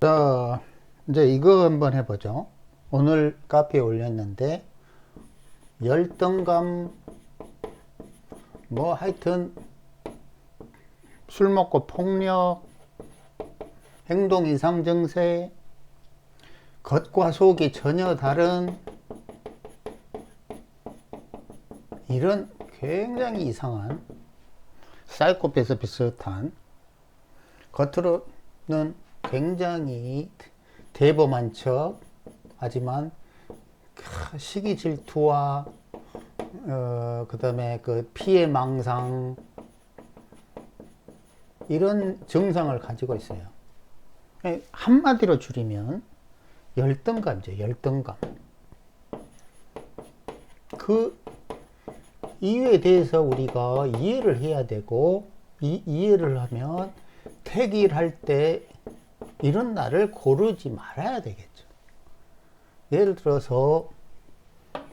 자, 이제 이거 한번 해보죠. 오늘 카페에 올렸는데, 열등감, 뭐 하여튼, 술 먹고 폭력, 행동 이상 증세, 겉과 속이 전혀 다른, 이런 굉장히 이상한, 사이코패스 비슷한, 겉으로는 굉장히 대범한 척 하지만 시기 질투와 어, 그다음에 그 피해 망상 이런 증상을 가지고 있어요. 한마디로 줄이면 열등감이죠. 열등감. 그 이유에 대해서 우리가 이해를 해야 되고 이 이해를 하면 택일할 때 이런 날을 고르지 말아야 되겠죠. 예를 들어서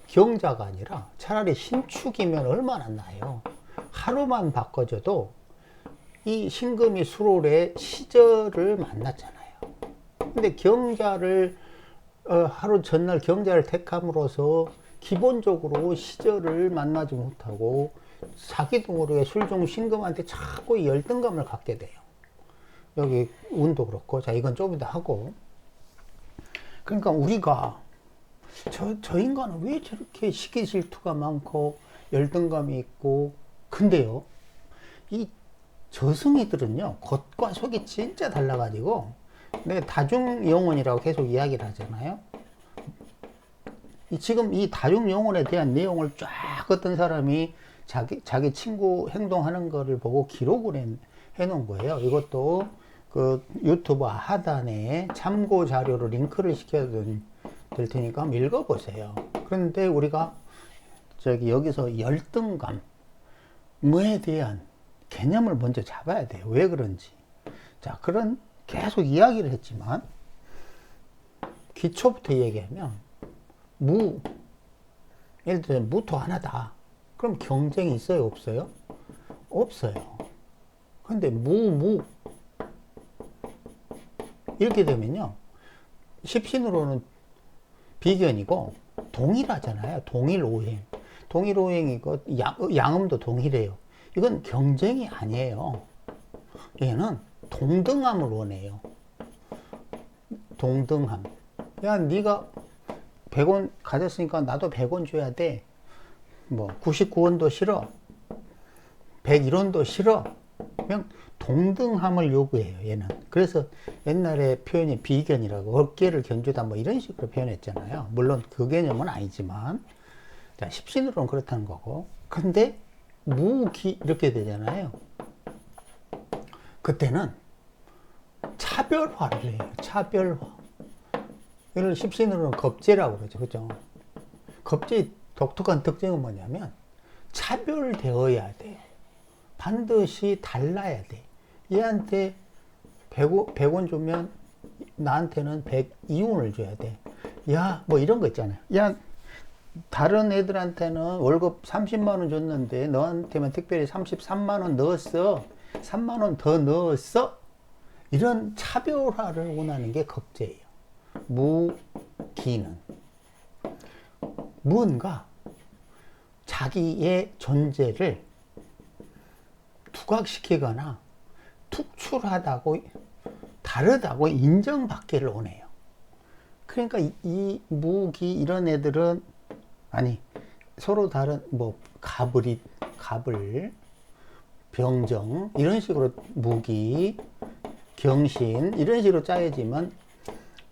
경자가 아니라 차라리 신축이면 얼마나 나요. 하루만 바꿔줘도 이 신금이 수롤의 시절을 만났잖아요. 근데 경자를 어, 하루 전날 경자를 택함으로써 기본적으로 시절을 만나지 못하고 자기도 모르게 술종 신금한테 자꾸 열등감을 갖게 돼요. 여기 운도 그렇고 자 이건 좀 이따 하고. 그러니까 우리가 저, 저 인간은 왜 저렇게 시기 질투가 많고 열등감이 있고 근데요 이 저승이들은요 겉과 속이 진짜 달라가지고 내가 다중 영혼이라고 계속 이야기를 하잖아요. 이 지금 이 다중 영혼에 대한 내용을 쫙 어떤 사람이 자기 자기 친구 행동하는 거를 보고 기록을 해, 해 놓은 거예요. 이것도 그 유튜브 하단에 참고 자료로 링크를 시켜드릴 테니까 한번 읽어보세요. 그런데 우리가 저기 여기서 열등감, 뭐에 대한 개념을 먼저 잡아야 돼요. 왜 그런지. 자, 그런 계속 이야기를 했지만, 기초부터 얘기하면, 무, 예를 들어 무토 하나다. 그럼 경쟁이 있어요? 없어요? 없어요. 근데 무, 무, 이렇게 되면요. 십신으로는 비견이고 동일하잖아요. 동일 오행. 동일 오행이고 양, 양음도 동일해요. 이건 경쟁이 아니에요. 얘는 동등함을 원해요. 동등함. 야, 네가 100원 가졌으니까 나도 100원 줘야 돼. 뭐 99원도 싫어. 101원도 싫어. 그냥 동등함을 요구해요, 얘는. 그래서 옛날에 표현이 비견이라고 어깨를 견주다 뭐 이런 식으로 표현했잖아요. 물론 그 개념은 아니지만. 자, 십신으로는 그렇다는 거고. 근데 무기 이렇게 되잖아요. 그때는 차별화를 해요. 차별화. 이걸 십신으로는 겁제라고 그러죠. 그죠? 겁제의 독특한 특징은 뭐냐면 차별되어야 돼요. 반드시 달라야 돼. 얘한테 100원, 100원 주면 나한테는 102원을 줘야 돼. 야, 뭐 이런 거 있잖아요. 야, 다른 애들한테는 월급 30만원 줬는데 너한테만 특별히 33만원 넣었어. 3만원 더 넣었어. 이런 차별화를 원하는 게 겁제예요. 무기는. 무언가 자기의 존재를 부각시키거나 특출하다고 다르다고 인정받기를 원해요. 그러니까 이, 이 무기 이런 애들은 아니 서로 다른 뭐 가불이 가불 병정 이런 식으로 무기 경신 이런 식으로 짜여지면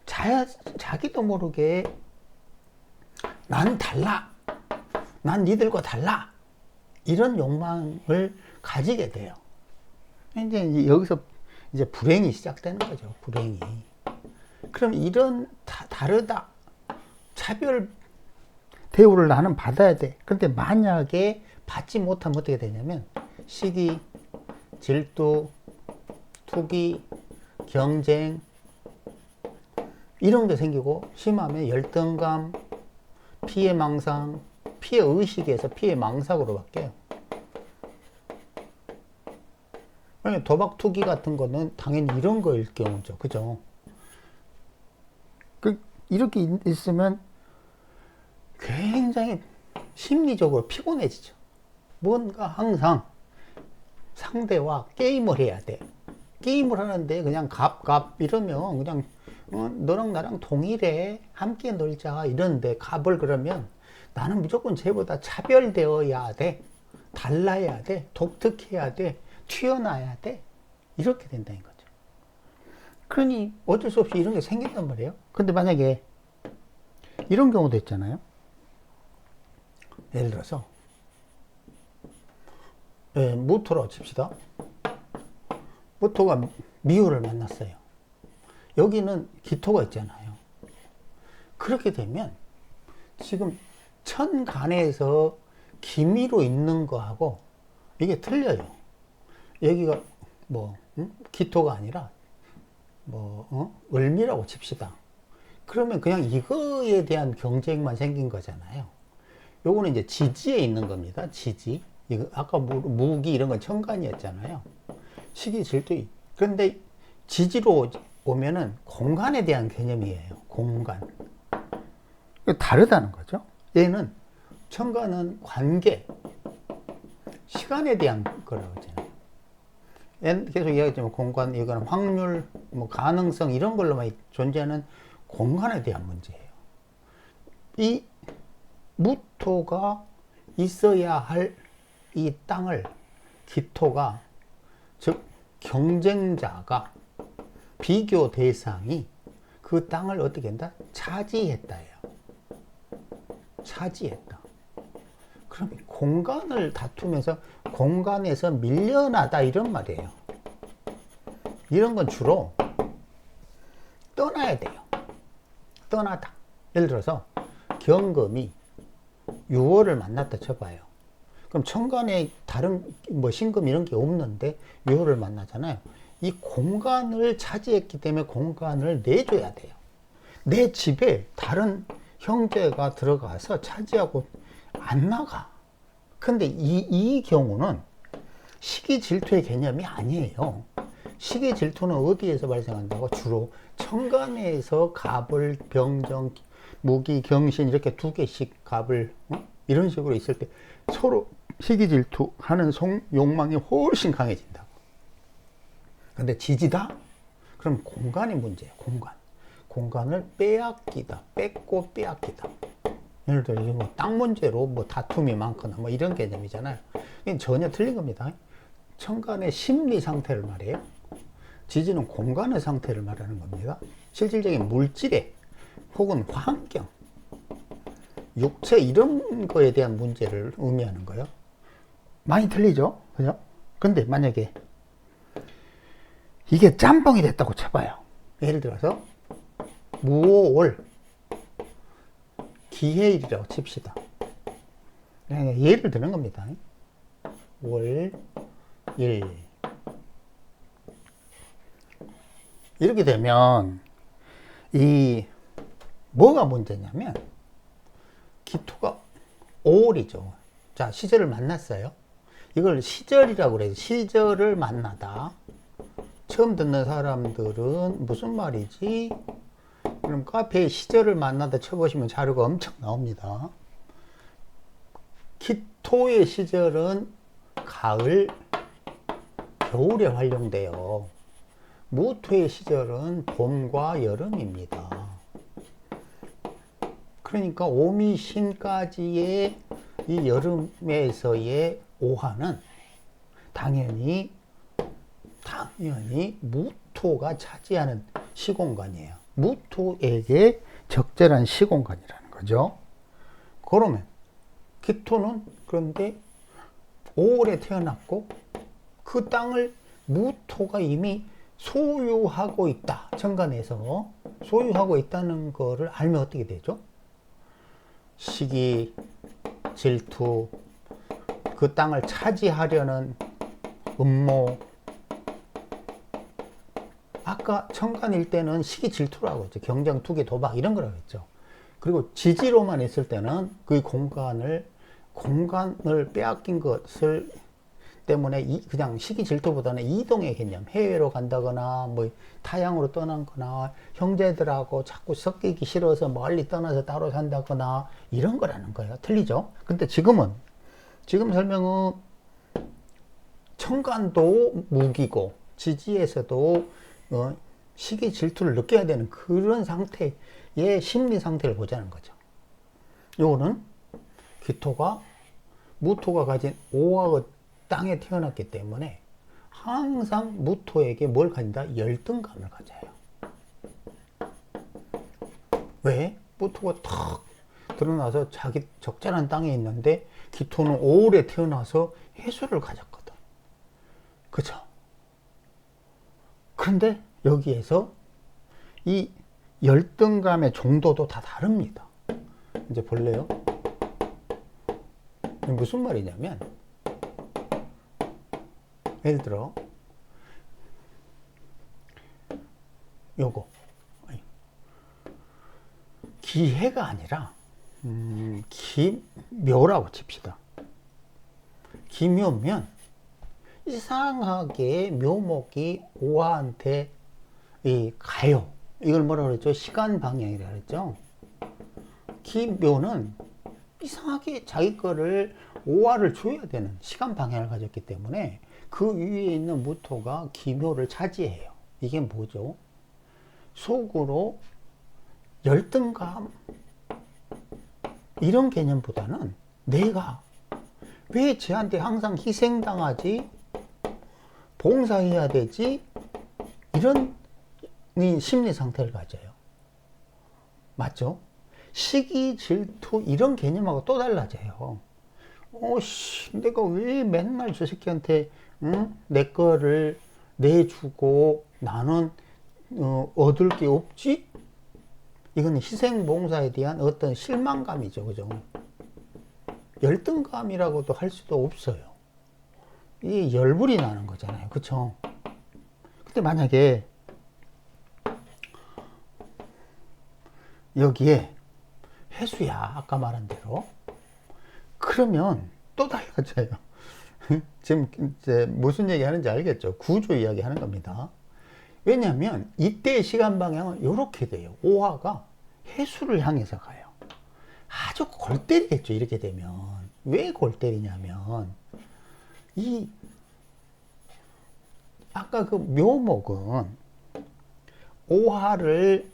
자, 자기도 모르게 난 달라 난 니들과 달라 이런 욕망을 가지게 돼요. 이제 여기서 이제 불행이 시작되는 거죠. 불행이. 그럼 이런 다, 다르다. 차별 대우를 나는 받아야 돼. 그런데 만약에 받지 못하면 어떻게 되냐면 시기, 질투, 투기, 경쟁 이런 게 생기고 심하면 열등감, 피해 망상, 피해 의식에서 피해 망상으로 바뀌어요. 도박 투기 같은 거는 당연히 이런 거일 경우죠. 그죠? 그 이렇게 있- 있으면 굉장히 심리적으로 피곤해지죠. 뭔가 항상 상대와 게임을 해야 돼. 게임을 하는데 그냥 갑 갑 이러면 그냥 어, 너랑 나랑 동일해 함께 놀자 이러는데 갑을 그러면 나는 무조건 쟤보다 차별되어야 돼. 달라야 돼. 독특해야 돼. 튀어나야 돼. 이렇게 된다는 거죠. 그러니 어쩔 수 없이 이런 게 생긴단 말이에요. 근데 만약에 이런 경우도 있잖아요. 예를 들어서 예, 모토라고 칩시다. 모토가 미호를 만났어요. 여기는 기토가 있잖아요. 그렇게 되면 지금 천간에서 기미로 있는 거하고 이게 틀려요. 여기가 뭐 응? 기토가 아니라 뭐 어? 을미라고 칩시다. 그러면 그냥 이거에 대한 경쟁만 생긴 거잖아요. 요거는 이제 지지에 있는 겁니다. 지지. 이거 아까 무, 무기 이런 건 천간이었잖아요. 시기 질투. 그런데 지지로 오면은 공간에 대한 개념이에요. 공간. 다르다는 거죠. 얘는 천간은 관계, 시간에 대한 거라고 하잖아요. 얘는 계속 이야기했지만 공간, 이거는 확률, 뭐 가능성 이런 걸로만 존재하는 공간에 대한 문제예요. 이 무토가 있어야 할 이 땅을 기토가 즉 경쟁자가 비교 대상이 그 땅을 어떻게 한다? 차지했다예요. 차지했다. 그럼 공간을 다투면서 공간에서 밀려나다 이런 말이에요. 이런 건 주로 떠나야 돼요. 떠나다. 예를 들어서 경금이 6월을 만났다 쳐봐요. 그럼 천간에 다른 뭐 신금 이런 게 없는데 6월을 만나잖아요. 이 공간을 차지했기 때문에 공간을 내줘야 돼요. 내 집에 다른 형제가 들어가서 차지하고 안 나가. 근데 이, 이 경우는 시기 질투의 개념이 아니에요. 시기 질투는 어디에서 발생한다고? 주로 천간에서 갑을, 병정, 무기, 경신 이렇게 두 개씩 갑을 어? 이런 식으로 있을 때 서로 시기 질투하는 송, 욕망이 훨씬 강해진다고. 근데 지지다? 그럼 공간이 문제예요. 공간. 공간을 빼앗기다, 뺏고 빼앗기다. 예를 들어 뭐땅 문제로 뭐 다툼이 많거나 뭐 이런 개념이잖아요. 이건 전혀 틀린 겁니다. 천간의 심리 상태를 말해요. 지지는 공간의 상태를 말하는 겁니다. 실질적인 물질에 혹은 환경, 육체 이런 거에 대한 문제를 의미하는 거예요. 많이 틀리죠? 그죠? 근데 만약에 이게 짬뽕이 됐다고 쳐봐요. 예를 들어서 무오월 기해일이라고 칩시다. 그냥 예를 드는 겁니다. 월, 일. 이렇게 되면 이 뭐가 문제냐면 기토가 5월이죠. 자, 시절을 만났어요. 이걸 시절이라고 그래요. 시절을 만나다. 처음 듣는 사람들은 무슨 말이지? 그럼 카페에 시절을 만나다 쳐보시면 자료가 엄청 나옵니다. 기토의 시절은 가을, 겨울에 활용돼요. 무토의 시절은 봄과 여름입니다. 그러니까 오미신까지의 이 여름에서의 오화는 당연히 당연히 무토가 차지하는 시공간이에요. 무토에게 적절한 시공간이라는 거죠. 그러면 기토는 그런데 5월에 태어났고 그 땅을 무토가 이미 소유하고 있다. 천간에서 소유하고 있다는 거를 알면 어떻게 되죠? 시기, 질투, 그 땅을 차지하려는 음모. 아까 천간일 때는 시기 질투라고 했죠. 경쟁, 투기, 도박 이런 거라고 했죠. 그리고 지지로만 있을 때는 그 공간을 공간을 빼앗긴 것을 때문에 이, 그냥 시기 질투보다는 이동의 개념, 해외로 간다거나 뭐 타양으로 떠나거나 형제들하고 자꾸 섞이기 싫어서 멀리 떠나서 따로 산다거나 이런 거라는 거예요. 틀리죠? 근데 지금은 지금 설명은 청간도 무기고 지지에서도 어, 시기 질투를 느껴야 되는 그런 상태의 심리 상태를 보자는 거죠. 요거는 기토가 무토가 가진 오화의 땅에 태어났기 때문에 항상 무토에게 뭘 가진다? 열등감을 가져요. 왜? 무토가 탁 드러나서 자기 적절한 땅에 있는데 기토는 오래 태어나서 해수를 가졌거든. 그죠? 그런데 여기에서 이 열등감의 정도도 다 다릅니다. 이제 볼래요? 무슨 말이냐면 예를 들어 요거 기해가 아니라 음, 기묘라고 칩시다. 기묘면 이상하게 묘목이 오화한테 이 가요. 이걸 뭐라 그랬죠? 시간 방향이라 그랬죠? 기묘는 이상하게 자기 거를 오화를 줘야 되는 시간 방향을 가졌기 때문에 그 위에 있는 무토가 기묘를 차지해요. 이게 뭐죠? 속으로 열등감 이런 개념보다는 내가 왜 쟤한테 항상 희생당하지? 봉사해야 되지? 이런 심리 상태를 가져요. 맞죠? 시기, 질투 이런 개념하고 또 달라져요. 어씨, 내가 왜 맨날 저 새끼한테 응? 내 거를 내주고 나는 어, 얻을 게 없지? 이건 희생봉사에 대한 어떤 실망감이죠, 그죠? 열등감이라고도 할 수도 없어요. 이 열불이 나는 거잖아요, 그쵸? 근데 만약에 여기에 해수야. 아까 말한 대로. 그러면 또 달라져요. 지금 이제 무슨 얘기 하는지 알겠죠? 구조 이야기 하는 겁니다. 왜냐하면 이때 시간 방향은 이렇게 돼요. 오화가 해수를 향해서 가요. 아주 골 때리겠죠. 이렇게 되면. 왜 골 때리냐면, 이, 아까 그 묘목은 오화를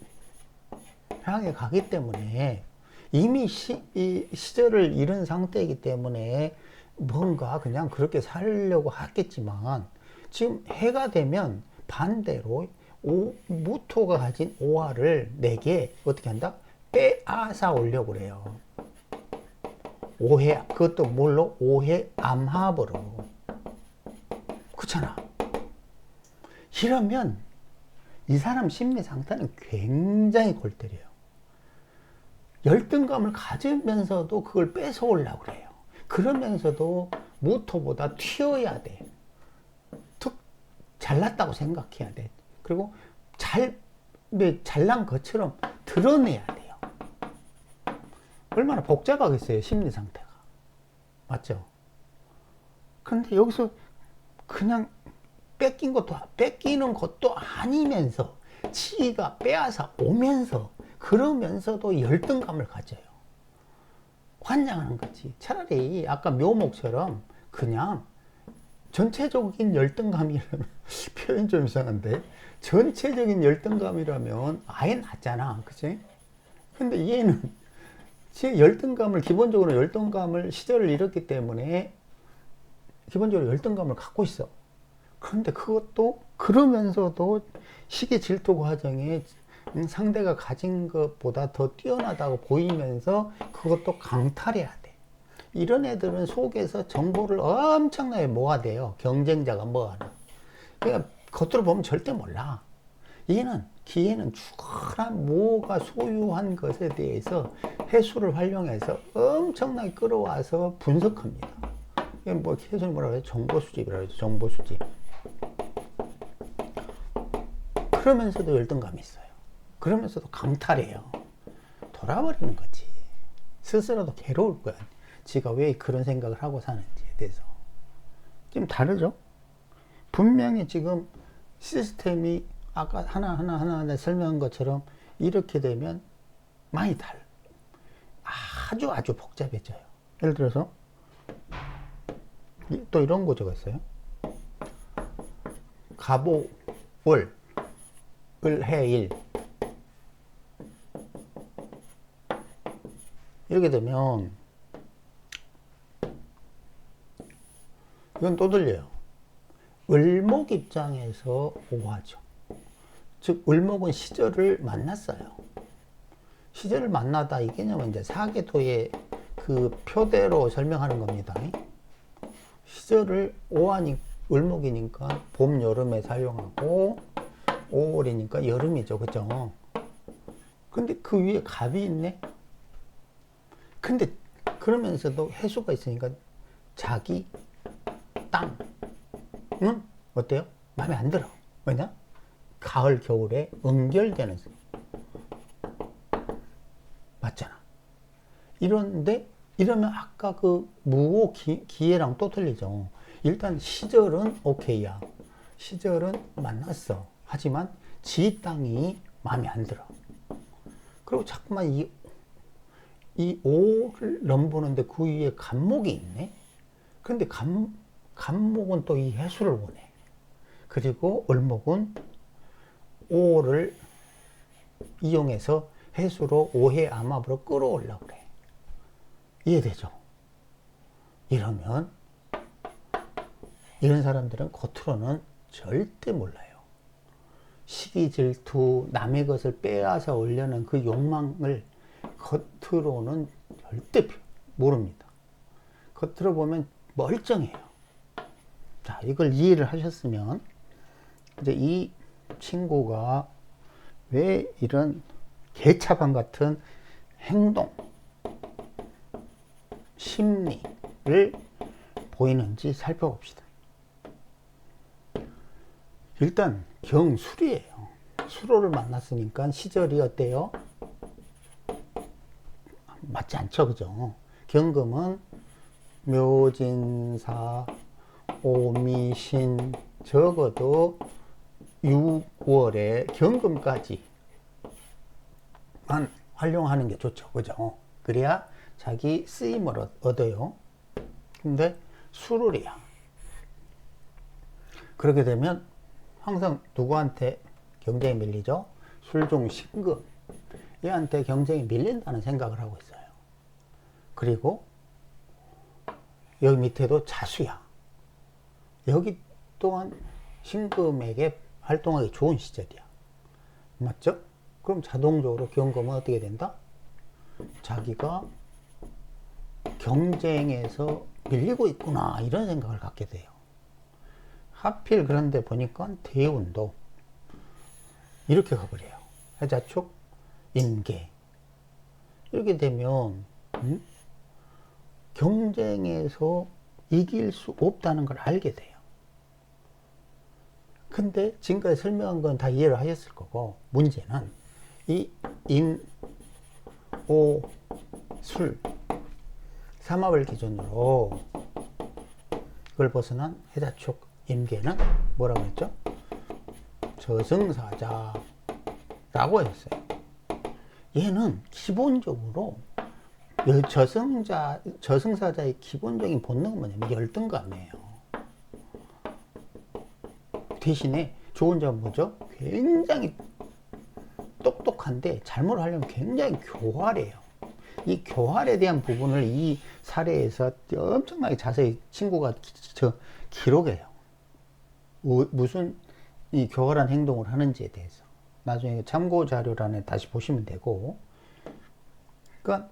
향해 가기 때문에 이미 시, 이 시절을 잃은 상태이기 때문에 뭔가 그냥 그렇게 살려고 하겠지만 지금 해가 되면 반대로 오, 무토가 가진 오화를 내게 어떻게 한다? 빼앗아 오려고 그래요. 오해, 그것도 뭘로? 오해 암합으로. 그렇잖아. 이러면 이 사람 심리 상태는 굉장히 골 때려요. 열등감을 가지면서도 그걸 뺏어오려고 그래요. 그러면서도 모토보다 튀어야 돼. 툭 잘났다고 생각해야 돼. 그리고 잘, 네, 잘난 것처럼 드러내야 돼요. 얼마나 복잡하겠어요, 심리 상태가. 맞죠? 그런데 여기서 그냥 뺏긴 것도, 뺏기는 것도 아니면서, 지가 빼앗아 오면서 그러면서도 열등감을 가져요. 환장하는 거지. 차라리 아까 묘목처럼 그냥 전체적인 열등감이라면 표현 좀 이상한데 전체적인 열등감이라면 아예 낫잖아. 그치? 근데 얘는 제 열등감을 기본적으로 열등감을 시절을 잃었기 때문에 기본적으로 열등감을 갖고 있어. 그런데 그것도 그러면서도 시기 질투 과정에 상대가 가진 것보다 더 뛰어나다고 보이면서 그것도 강탈해야 돼. 이런 애들은 속에서 정보를 엄청나게 모아대요. 경쟁자가 뭐하나. 그러니까 겉으로 보면 절대 몰라. 얘는 기회는 죽어란 뭐가 소유한 것에 대해서 해수를 활용해서 엄청나게 끌어와서 분석합니다. 뭐 해수는 뭐라고 해요? 정보 수집이라고 해요. 정보 수집. 그러면서도 열등감이 있어요. 그러면서도 강탈해요. 돌아버리는 거지. 스스로도 괴로울 거야. 지가 왜 그런 생각을 하고 사는지에 대해서. 좀 다르죠? 분명히 지금 시스템이 아까 하나하나 하나하나 설명한 것처럼 이렇게 되면 많이 달 아주 아주 복잡해져요. 예를 들어서 이- 또 이런 거 적었어요. 가보 월 을해일 이렇게 되면 이건 또 들려요. 을목 입장에서 오하죠. 즉 을목은 시절을 만났어요. 시절을 만나다 이 개념은 이제 사계도의 그 표대로 설명하는 겁니다. 시절을 오하니 을목이니까 봄 여름에 사용하고 5월이니까 여름이죠. 그죠? 근데 그 위에 갑이 있네. 근데 그러면서도 해수가 있으니까 자기 땅. 응? 어때요? 마음에 안 들어. 왜냐? 가을, 겨울에 응결되는 맞잖아. 이런데 이러면 아까 그 무호 기, 기회랑 또 틀리죠. 일단 시절은 오케이야. 시절은 만났어. 하지만 지 땅이 마음에 안 들어. 그리고 자꾸만 이, 이 오를 넘보는데 그 위에 간목이 있네. 근데 간, 간목은 또 이 해수를 원해. 그리고 을목은 오를 이용해서 해수로 오해 암압으로 끌어올라 그래. 이해되죠? 이러면 이런 사람들은 겉으로는 절대 몰라요. 시기 질투, 남의 것을 빼앗아 올려는 그 욕망을 겉으로는 절대 모릅니다. 겉으로 보면 멀쩡해요. 자, 이걸 이해를 하셨으면 이제 이 친구가 왜 이런 개차반 같은 행동, 심리를 보이는지 살펴봅시다. 일단 경술이에요. 수로를 만났으니까 시절이 어때요? 맞지 않죠, 그죠? 경금은 묘진사, 오미신, 적어도 6월에 경금까지 만 활용하는 게 좋죠, 그죠? 그래야 자기 쓰임을 얻- 얻어요. 근데 수룰이야. 그렇게 되면 항상 누구한테 경쟁이 밀리죠? 술종 신금. 얘한테 경쟁이 밀린다는 생각을 하고 있어요. 그리고 여기 밑에도 자수야. 여기 또한 신금에게 활동하기 좋은 시절이야. 맞죠? 그럼 자동적으로 경금은 어떻게 된다? 자기가 경쟁에서 밀리고 있구나 이런 생각을 갖게 돼요. 하필 그런데 보니까 대운도 이렇게 가버려요. 해자축, 인계 이렇게 되면 음? 경쟁에서 이길 수 없다는 걸 알게 돼요. 근데 지금까지 설명한 건 다 이해를 하셨을 거고 문제는 이 인, 오, 술 삼합을 기준으로 그걸 벗어난 해자축 임계는 뭐라고 했죠? 저승사자라고 했어요. 얘는 기본적으로 여- 저승자 저승사자의 기본적인 본능은 뭐냐면 열등감이에요. 대신에 좋은 점은 뭐죠? 굉장히 똑똑한데 잘못 하려면 굉장히 교활해요. 이 교활에 대한 부분을 이 사례에서 엄청나게 자세히 친구가 기, 저, 기록해요. 우- 무슨 이 교활한 행동을 하는지에 대해서. 나중에 참고 자료란에 다시 보시면 되고. 그러니까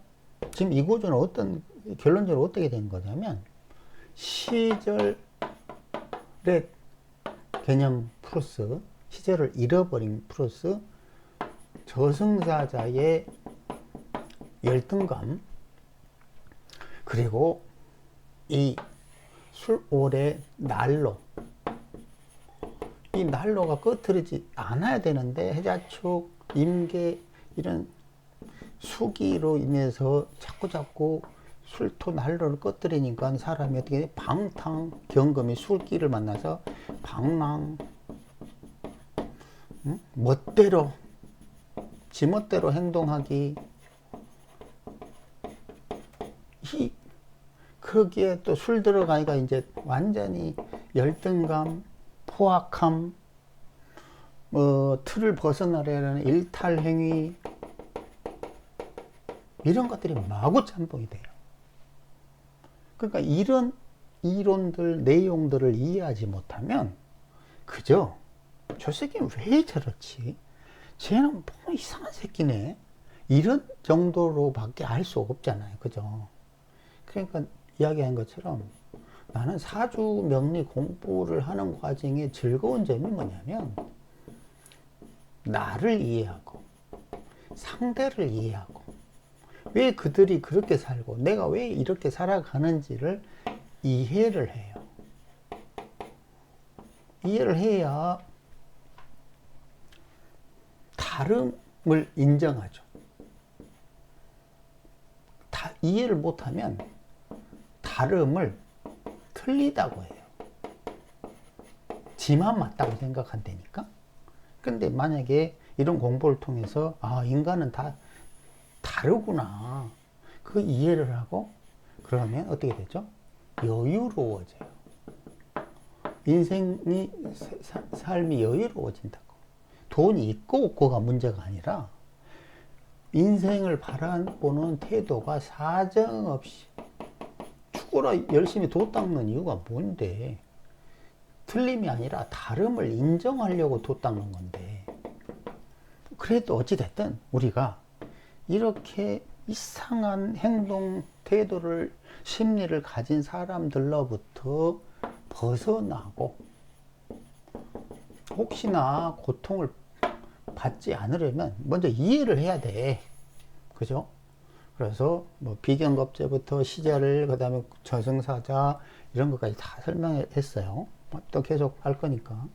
지금 이 구조는 어떤 결론적으로 어떻게 된 거냐면 시절의 개념 플러스 시절을 잃어버린 플러스 저승사자의 열등감 그리고 이 술올의 난로 이 난로가 끄트리지 않아야 되는데 해자축, 임계 이런 수기로 인해서 자꾸 자꾸 술토 난로를 꺼뜨리니까 사람이 어떻게 돼? 방탕 경금이 술기를 만나서 방랑 응? 멋대로 지멋대로 행동하기 이 거기에 또 술 들어가니까 이제 완전히 열등감, 포악함, 뭐 틀을 벗어나려는 일탈 행위 이런 것들이 마구 짬뽕이 돼요. 그러니까 이런 이론들, 내용들을 이해하지 못하면 그저 저 새끼는 왜 저렇지? 쟤는 뭐 이상한 새끼네. 이런 정도로밖에 알 수 없잖아요. 그죠? 그러니까 이야기한 것처럼 나는 사주 명리 공부를 하는 과정의 즐거운 점이 뭐냐면 나를 이해하고 상대를 이해하고 왜 그들이 그렇게 살고 내가 왜 이렇게 살아가는지를 이해를 해요. 이해를 해야 다름을 인정하죠. 다 이해를 못하면 다름을 틀리다고 해요. 지만 맞다고 생각한다니까? 근데 만약에 이런 공부를 통해서 아, 인간은 다 다르구나. 그 이해를 하고 그러면 어떻게 되죠? 여유로워져요. 인생이 사- 삶이 여유로워진다고. 돈이 있고 없고가 문제가 아니라 인생을 바라보는 태도가 사정없이 죽어라 열심히 도 닦는 이유가 뭔데? 틀림이 아니라 다름을 인정하려고 도 닦는 건데. 그래도 어찌됐든 우리가 이렇게 이상한 행동, 태도를, 심리를 가진 사람들로부터 벗어나고 혹시나 고통을 받지 않으려면 먼저 이해를 해야 돼. 그죠? 그래서 뭐 비경겁제부터 시제를 그다음에 저승사자 이런 것까지 다 설명했어요. 또 계속 할 거니까.